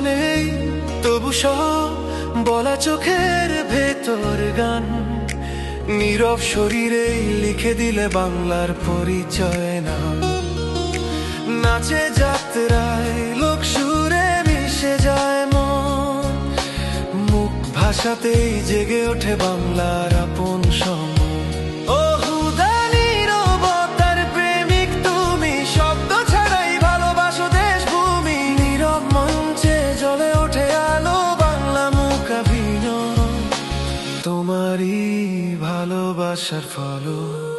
নেই, তবু সব বলা চোখের ভেতর গান। নীরব শরীরেই লিখে দিলে বাংলার পরিচয় না। নাচে যাত্রায় লোক সুরে মিশে যায় মন। মুখ ভাষাতেই জেগে ওঠে বাংলার আপন সম তোমারই ভালোবাসার ফলো